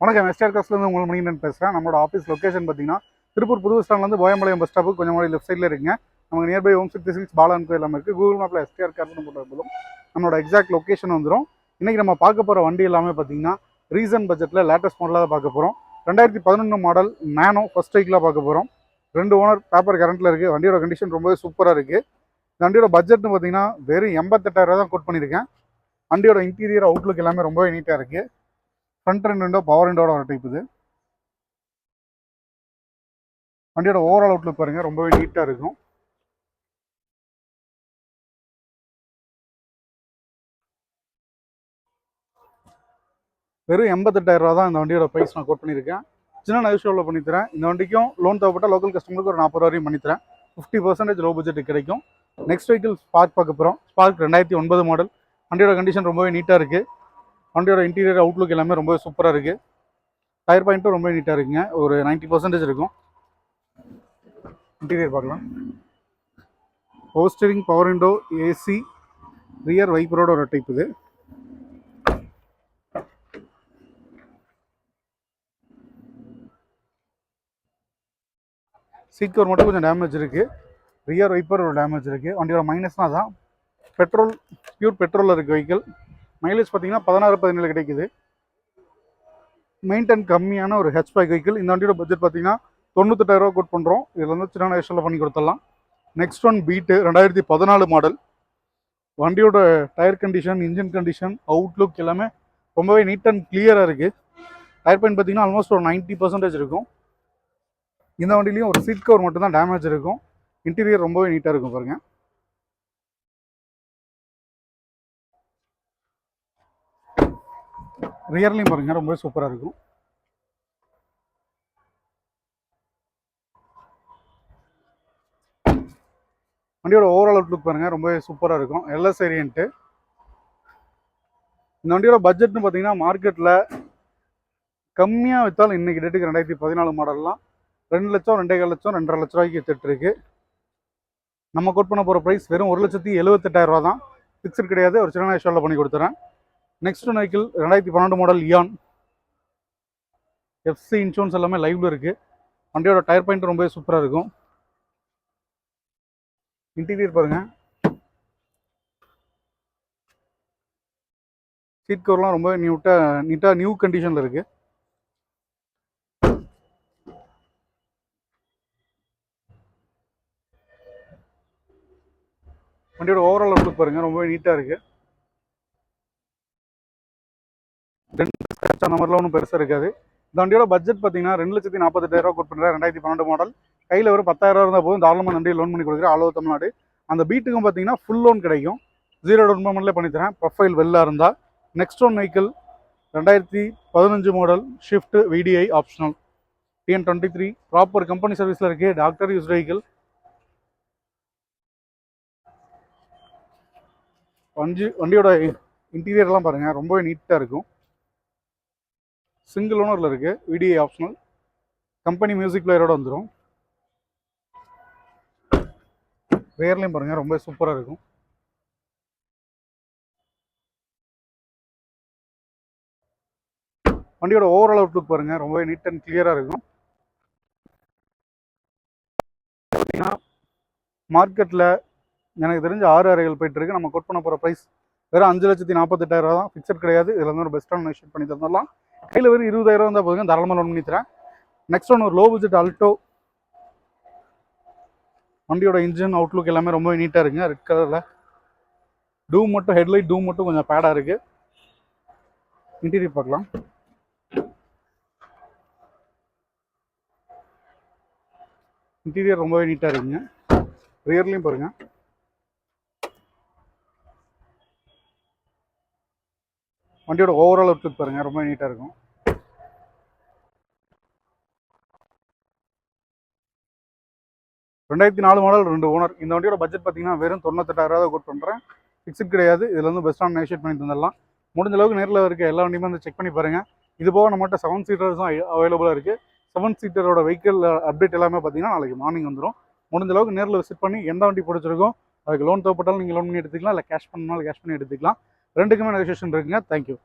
வணக்கம். எஸ்டிஆர் காஸ்ட்லேருந்து உங்கள் மணிகண்டன் பேசுகிறேன் நம்மளோட ஆஃபீஸ் லொக்கேஷன் பார்த்தீங்கன்னா திருப்பூர் புது ஸ்டாண்ட்லேருந்து போயம்பாளையம் பஸ் ஸ்டாப்பு கொஞ்சம் மாதிரி லெஃப்ட் சைடில் இருக்குங்க. நமக்கு நியர்பை ஹோம் சிக்ஸ்டி சிக்ஸ் பாலான் கோயில் எல்லாமே இருக்குது கூகுள் மேப்பில் எஸ்டிஆர் கார்ஸ்னு போட்டதும் நம்மளோட எக்ஸாக்ட் லொக்கேஷன் வந்துடும் இன்றைக்கி நம்ம பார்க்க போகிற வண்டி எல்லாமே பார்த்தீங்கன்னா ரீசன் பட்ஜெட்டில் லேட்டஸ்ட் மாடலாக தான் பார்க்க போகிறோம் ரெண்டாயிரத்தி பதினொன்று மாடல் நேனோ ஃபஸ்ட் வெஹிக்கிளாக பார்க்க போகிறோம் ரெண்டு ஓனர் பேப்பர் கரண்ட்டில் இருக்குது வண்டியோட கண்டிஷன் ரொம்பவே சூப்பராக இருக்குது வண்டியோட பட்ஜெட்னு பார்த்தீங்கன்னா வெறும் எண்பத்தெட்டாயிரம் தான் கோட் பண்ணியிருக்கேன். வண்டியோட இன்டீரியர் அவுட்லுக் எல்லாமே ரொம்பவே நீட்டாக இருக்குது ஃப்ரண்ட் ரெண்டு விண்டோ பவர் விண்டோட ஒரு டைப் இது. வண்டியோட ஓவரால் அவுட்லுக் பாருங்கள் ரொம்பவே நீட்டாக இருக்கும். வெறும் எண்பத்தெட்டாயிரரூவா தான் இந்த வண்டியோட ப்ரைஸ் நான் கோட் பண்ணியிருக்கேன். சின்ன நகைச்சுவலில் பண்ணித்தரேன். இந்த வண்டிக்கும் லோன் தேவைப்பட்ட லோக்கல் கஸ்டமருக்கு ஒரு நாற்பது வரையும் பண்ணித்தரேன். ஃபிஃப்டி பர்சன்டேஜ் லோ பட்ஜெட் கிடைக்கும். நெக்ஸ்ட் வெஹிக்கிள் ஸ்பார்க் பார்க்க போகிறோம் ஸ்பார்க் ரெண்டாயிரத்தி ஒன்பது மாடல் வண்டியோட கண்டிஷன் ரொம்பவே நீட்டாக இருக்குது வண்டியோட இன்டீரியர் அவுட்லுக் எல்லாமே ரொம்ப சூப்பராக இருக்குது டயர் பாயிண்ட்டும் ரொம்ப நீட்டாக இருக்குங்க. ஒரு 90% பர்சன்டேஜ் இருக்கும். இன்டீரியர் பார்க்கலாம். ஹோஸ்டரிங் பவர் விண்டோ ஏசி ரியர் வைப்பரோட ஒரு டைப் இது. சீட் கவர் மட்டும் கொஞ்சம் டேமேஜ் இருக்குது ரியர் வைப்பர் ஒரு டேமேஜ் இருக்குது வண்டியோட மைனஸ்னால் தான் பெட்ரோல் பியூர் பெட்ரோலில் இருக்குது வெஹிக்கிள் மைலேஜ் பார்த்தீங்கன்னா பதினாறு பதினேழு கிடைக்குது. மெயின்டைன் கம்மியான ஒரு ஹெச்பேக் வெஹிக்கிள் இந்த வண்டியோட பட்ஜெட் பார்த்தீங்கன்னா தொண்ணூத்தெட்டாயிரரூவா கோட் பண்ணுறோம் இதில் வந்து சின்ன வயசில் பண்ணி கொடுத்துடலாம். நெக்ஸ்ட் ஒன் பீட்டு ரெண்டாயிரத்தி பதினாலு மாடல் வண்டியோட tyre condition engine condition outlook எல்லாமே ரொம்பவே நீட் அண்ட் கிளியராக இருக்குது டயர் பாயிண்ட் பார்த்தீங்கன்னா ஆல்மோஸ்ட் ஒரு 90% பர்சன்டேஜ் இருக்கும். இந்த வண்டிலையும் ஒரு சீட் கவர் மட்டும் தான் டேமேஜ் இருக்கும். இன்டீரியர் ரொம்பவே நீட்டாக இருக்கும் பாருங்கள் ரியர்லையும் பாருங்க ரொம்பவே சூப்பராக இருக்கும். வண்டியோட ஓவரால் அவுட்லுக் பாருங்கள் ரொம்பவே சூப்பராக இருக்கும். எல்எஸ் வேரியன்ட்டு இந்த வண்டியோட பட்ஜெட்னு பார்த்தீங்கன்னா மார்க்கெட்டில் கம்மியாக விற்றாலும் இன்னைக்கு டேட்டுக்கு ரெண்டாயிரத்தி பதினாலு மாடல்லாம் ரெண்டு லட்சம் ரெண்டே கால் லட்சம் ரெண்டரை லட்ச ரூபாய்க்கு வித்துட்டுருக்கு. நம்ம கோட் பண்ண போகிற ப்ரைஸ் வெறும் ஒரு லட்சத்தி எழுபத்தெட்டாயிரரூவா தான் ஃபிக்ஸட் கிடையாது ஒரு சின்ன ஷோவில் பண்ணி கொடுத்துறேன். நெக்ஸ்ட் வெஹிக்கிள் ரெண்டாயிரத்தி பன்னெண்டு மாடல் இயான் எஃப்சி இன்சூரன்ஸ் எல்லாமே லைவ்ல இருக்குது வண்டியோட டயர் பாயிண்ட் ரொம்பவே சூப்பராக இருக்கும். இன்டீரியர் பாருங்கள் சீட் கவர்லாம் ரொம்ப நியூட்டாக நீட்டாக நியூ கண்டிஷனில் இருக்குது வண்டியோட ஓவரால் லுக் பாருங்க ரொம்பவே நீட்டாக இருக்குது அந்த மாதிரிலாம் ஒன்றும் பெருசாக இருக்காது. இந்த வண்டியோட பட்ஜெட் பார்த்தீங்கன்னா ரெண்டு லட்சத்தி நாற்பத்தெட்டாயிரம் கோட் பண்ணுறேன் ரெண்டாயிரத்தி பன்னெண்டு மாடல் கையில் ஒரு பத்தாயிரம் இருந்தால் போதும். தாராளமாக வண்டியை லோன் பண்ணி கொடுக்குறேன் ஆல் ஓவர் தமிழ்நாடு. அந்த பீட்டுக்கும் பார்த்தீங்கன்னா ஃபுல் லோன் கிடைக்கும். ஜீரோ டவுன் பேமெண்ட்லேயே பண்ணித்தரேன் ப்ரொஃபைல் வெளில இருந்தால் நெக்ஸ்ட் ஒன் வெஹிக்கிள் ரெண்டாயிரத்தி பதினஞ்சு model Swift VDI optional TN twenty three proper company சர்வீஸில் இருக்குது டாக்டர் யூஸ் வெஹிக்கிள் வண்டி வண்டியோட இன்டீரியர்லாம் பாருங்கள் ரொம்பவே நீட்டாக இருக்கும். சிங்கிள் ஓனரில் இருக்குது விடிஐ ஆப்ஷனல் கம்பெனி மியூசிக் பிளேயரோட வந்துடும் வேர்லையும் பாருங்கள் ரொம்ப சூப்பராக இருக்கும். வண்டியோட ஓவரால் அவுட்லுக் பாருங்கள் ரொம்பவே நீட் அண்ட் கிளியராக இருக்கும். மார்க்கெட்டில் எனக்கு தெரிஞ்ச ஆறு அறைகள் போயிட்டுருக்கு. நம்ம கோட் பண்ண போகிற ப்ரைஸ் வெறும் அஞ்சு லட்சத்தி நாற்பத்தெட்டாயிரம் தான். ஃபிக்ஸட் கிடையாது. இதில் வந்து ஒரு பெஸ்ட்டான நெஷன் பண்ணி தந்துடலாம். கையில் வெறும் இருபதாயிரம் இருந்தால் போதுங்க தாராளமாக லோன் பண்ணி தரேன் நெக்ஸ்ட் ஒன்று ஒரு லோ பட்ஜெட் அல்டோ வண்டியோட இன்ஜின் அவுட்லுக் எல்லாமே ரொம்ப நீட்டாக இருக்குங்க ரெட் கலரில் டூ மட்டும் ஹெட்லைட் டூ மட்டும் கொஞ்சம் பேடாக இருக்குது இன்டீரியர் பார்க்கலாம். இன்டீரியர் ரொம்பவே நீட்டாக இருக்குங்க. ரியர்லேயும் பாருங்கள் வண்டியோட ஓவரால் அவுட்லுக் பாருங்கள் ரொம்ப நீட்டாக இருக்கும். ரெண்டாயிரத்தி நாலு மாடல் ரெண்டு ஓனர் இந்த வண்டியோட பட்ஜெட் பார்த்தீங்கன்னா வெறும் தொண்ணூத்தெட்டாயிரம் ரூபா கோட் பண்ணுறேன் ஃபிக்ஸட் கிடையாது. இதில் வந்து பெஸ்ட்டான நெகோஷியேட் பண்ணி தந்துடலாம். முடிஞ்ச அளவுக்கு நேரில் இருக்க எல்லா வண்டியுமே வந்து செக் பண்ணி பாருங்கள் இது போக நம்மகிட்ட செவன் சீட்டர்ஸும் அவைலபிளாக இருக்குது செவன் சீட்டரோட வெஹிக்கிள் அப்டேட் எல்லாமே பார்த்தீங்கன்னா நாளைக்கு மார்னிங் வந்துடும் முடிஞ்ச அளவுக்கு நேரில் விசிட் பண்ணி எந்த வண்டி பிடிச்சிருக்கோ அதுக்கு லோன் தேவைப்பட்டாலும் நீங்கள் லோன் பண்ணி எடுத்துக்கலாம். இல்லை கேஷ் பண்ணாலும் கேஷ் பண்ணி எடுத்துக்கலாம். ரெண்டுக்குமே நெகோசியேஷன் இருக்குங்க. தேங்க்யூ